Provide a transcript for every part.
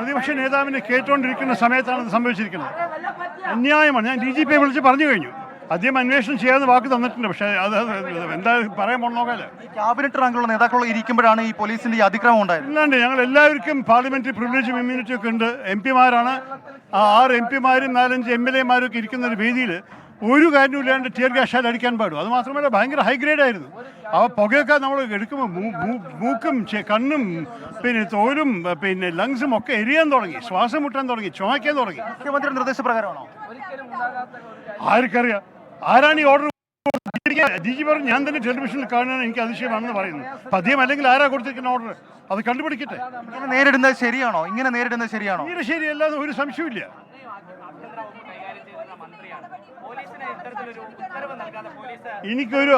പ്രതിപക്ഷ നേതാവിനെ കേട്ടുകൊണ്ടിരിക്കുന്ന സമയത്താണ് ഇത് സംഭവിച്ചിരിക്കുന്നത്. അന്യായമാണ്. ഞാൻ ഡി ജി പിയെ വിളിച്ച് പറഞ്ഞു കഴിഞ്ഞു. അദ്ദേഹം അന്വേഷണം ചെയ്യാമെന്ന് വാക്ക് തന്നിട്ടുണ്ട്. പക്ഷേ അത് എന്താ പറയാൻ ഈ ക്യാബിനറ്റ് റാങ്കിലുള്ള നേതാക്കൾ ഇരിക്കുമ്പോഴാണ് ഈ പോലീസിന്റെ ഈ അതിക്രമം ഉണ്ടായത്. അല്ലാണ്ട് ഞങ്ങൾ എല്ലാവർക്കും പാർലമെന്ററി പ്രിവിലേജും ഇമ്മ്യൂണിറ്റി ഒക്കെ ഉണ്ട്. എം പിമാരാണ്. ആ ആറ് എം പിമാരും നാലഞ്ച് എം എൽ എമാരും ഒക്കെ ഇരിക്കുന്ന ഒരു വേദിയിൽ ഒരു കാര്യമില്ലാണ്ട് ടിയർ ഗ്യാഷാൽ അടിക്കാൻ പാടും. അത് മാത്രമല്ല ഭയങ്കര ഹൈ ഗ്രേഡ് ആയിരുന്നു. ആ പുകയൊക്കെ നമ്മൾ എടുക്കുമ്പോൾ മൂക്കും കണ്ണും പിന്നെ തോലും പിന്നെ ലങ്സും ഒക്കെ എരിയാൻ തുടങ്ങി. ശ്വാസം മുട്ടാൻ തുടങ്ങി ചുമയ്ക്കാൻ തുടങ്ങി. മുഖ്യമന്ത്രിയുടെ നിർദ്ദേശപ്രകാരമാണോ? ആർക്കറിയാം. ആരാണ് ഈ ഓർഡർ ജിജി പറഞ്ഞു ഞാൻ തന്നെ ടെലിവിഷനിൽ കാണാൻ എനിക്ക് അതിശയമാണെന്ന് പറയുന്നു. പതിയം അല്ലെങ്കിൽ ആരാ കൊടുത്തിരിക്കുന്ന ഓർഡർ അത് കണ്ടുപിടിക്കട്ടെ. നേരിടുന്നത് ശരിയാണോ? ഇങ്ങനെ നേരിടുന്നത് ശരിയാണോ? ഇങ്ങനെ ശരിയല്ലാതെ ഒരു സംശയമില്ല പോലീസിന് എനിക്കൊരു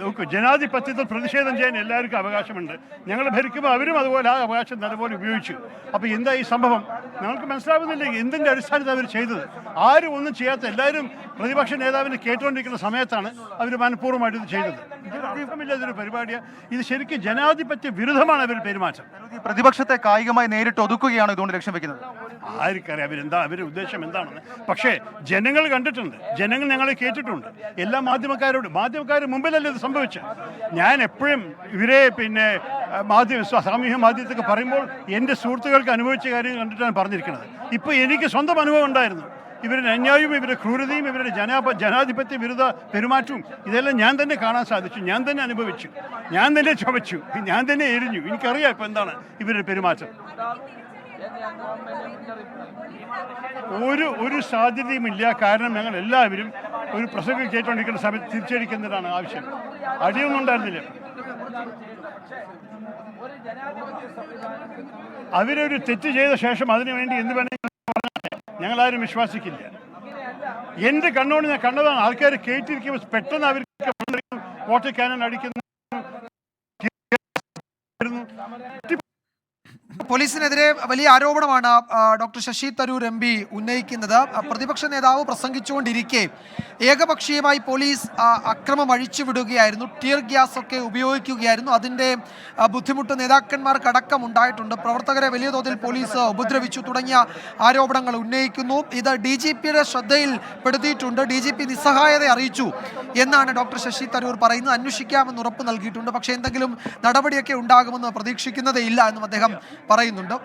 നോക്കൂ ജനാധിപത്യത്തിൽ പ്രതിഷേധം ചെയ്യാൻ എല്ലാവർക്കും അവകാശമുണ്ട്. ഞങ്ങൾ ഭരിക്കുമ്പോൾ അവരും അതുപോലെ ആ അവകാശം നല്ലപോലെ ഉപയോഗിച്ചു. അപ്പോൾ എന്താ ഈ സംഭവം? ഞങ്ങൾക്ക് മനസ്സിലാവുന്നില്ല എന്തിന്റെ അടിസ്ഥാനത്തിൽ അവർ ചെയ്തത്? ആരും ഒന്നും ചെയ്യാത്ത എല്ലാവരും പ്രതിപക്ഷ നേതാവിനെ കേട്ടുകൊണ്ടിരിക്കുന്ന സമയത്താണ് അവർ മനഃപൂർവമായിട്ട് ഇത് ചെയ്തത്. ഇതൊരു പരിപാടിയാണ് ഇത് ശരിക്കും ജനാധിപത്യ വിരുദ്ധമാണ് അവർ പെരുമാറ്റം. പ്രതിപക്ഷത്തെ കായികമായി നേരിട്ട് ഒതുക്കുകയാണ് ഇതുകൊണ്ട് ലക്ഷ്യം വെക്കുന്നത്. ആർക്കറിയാം അവരെന്താ അവരുടെ ഉദ്ദേശം എന്താണെന്ന്. പക്ഷേ ജനങ്ങൾ കണ്ടിട്ടുണ്ട്. ജനങ്ങൾ ഞങ്ങളെ കേട്ടിട്ടുണ്ട്. എല്ലാ മാധ്യമക്കാരോടും. മാധ്യമക്കാർ മുമ്പിലല്ലേ ഇത് സംഭവിച്ചത് ഞാൻ എപ്പോഴും ഇവരെ പിന്നെ മാധ്യമ സാമൂഹ്യ മാധ്യമത്തൊക്കെ പറയുമ്പോൾ എന്റെ സുഹൃത്തുക്കൾക്ക് അനുഭവിച്ച കാര്യം കണ്ടിട്ടാണ് പറഞ്ഞിരിക്കുന്നത്. ഇപ്പോൾ എനിക്ക് സ്വന്തം അനുഭവം ഉണ്ടായിരുന്നു. ഇവരുടെ അന്യായവും ഇവരുടെ ക്രൂരതയും ഇവരുടെ ജനാപ ജനാധിപത്യ വിരുദ്ധ പെരുമാറ്റവും ഇതെല്ലാം ഞാൻ തന്നെ കാണാൻ സാധിച്ചു. ഞാൻ തന്നെ അനുഭവിച്ചു. ഞാൻ തന്നെ ചുമച്ചു. ഞാൻ തന്നെ എരിഞ്ഞു. എനിക്കറിയാം ഇപ്പം എന്താണ് ഇവരുടെ പെരുമാറ്റം. ഒരു ഒരു സാധ്യതയുമില്ല. കാരണം ഞങ്ങൾ എല്ലാവരും ഒരു പ്രസംഗം കേട്ടുകൊണ്ടിരിക്കുന്ന സമയത്ത് തിരിച്ചടിക്കുന്നതാണ് ആവശ്യം. അടിയൊന്നും ഉണ്ടായിരുന്നില്ല. അവരൊരു തെറ്റ് ചെയ്ത ശേഷം അതിനു വേണ്ടി എന്ത് വേണമെങ്കിലും പറഞ്ഞാൽ ഞങ്ങളാരും വിശ്വാസിക്കില്ല. എന്റെ കണ്ണോട് ഞാൻ കണ്ടതാണ്? ആൾക്കാർ കേട്ടിരിക്കുമ്പോൾ പെട്ടെന്ന് അവർക്ക് കോട്ടക്കാനൻ അടിക്കുന്നു പോലീസിനെതിരെ വലിയ ആരോപണമാണ് doctor Shashi Tharoor M P ഉന്നയിക്കുന്നത്. പ്രതിപക്ഷ നേതാവ് പ്രസംഗിച്ചുകൊണ്ടിരിക്കെ. ഏകപക്ഷീയമായി പോലീസ് അക്രമം അഴിച്ചുവിടുകയായിരുന്നു ടിയർ ഗ്യാസ് ഒക്കെ ഉപയോഗിക്കുകയായിരുന്നു. അതിന്റെ ബുദ്ധിമുട്ട് നേതാക്കന്മാർക്ക് അടക്കം ഉണ്ടായിട്ടുണ്ട് പ്രവർത്തകരെ വലിയ തോതിൽ പോലീസ് ഉപദ്രവിച്ചു തുടങ്ങിയ ആരോപണങ്ങൾ ഉന്നയിക്കുന്നു. ഇത് ഡി ജി പിയുടെ ശ്രദ്ധയിൽപ്പെടുത്തിയിട്ടുണ്ട് ഡി ജി പി നിസ്സഹായത അറിയിച്ചു എന്നാണ് ഡോക്ടർ ശശി തരൂർ പറയുന്നത്. അന്വേഷിക്കാമെന്ന് ഉറപ്പ് നൽകിയിട്ടുണ്ട്. പക്ഷേ എന്തെങ്കിലും നടപടിയൊക്കെ ഉണ്ടാകുമെന്ന് പ്രതീക്ഷിക്കുന്നതേ ഇല്ല എന്നും അദ്ദേഹം പറയുന്നുണ്ട്.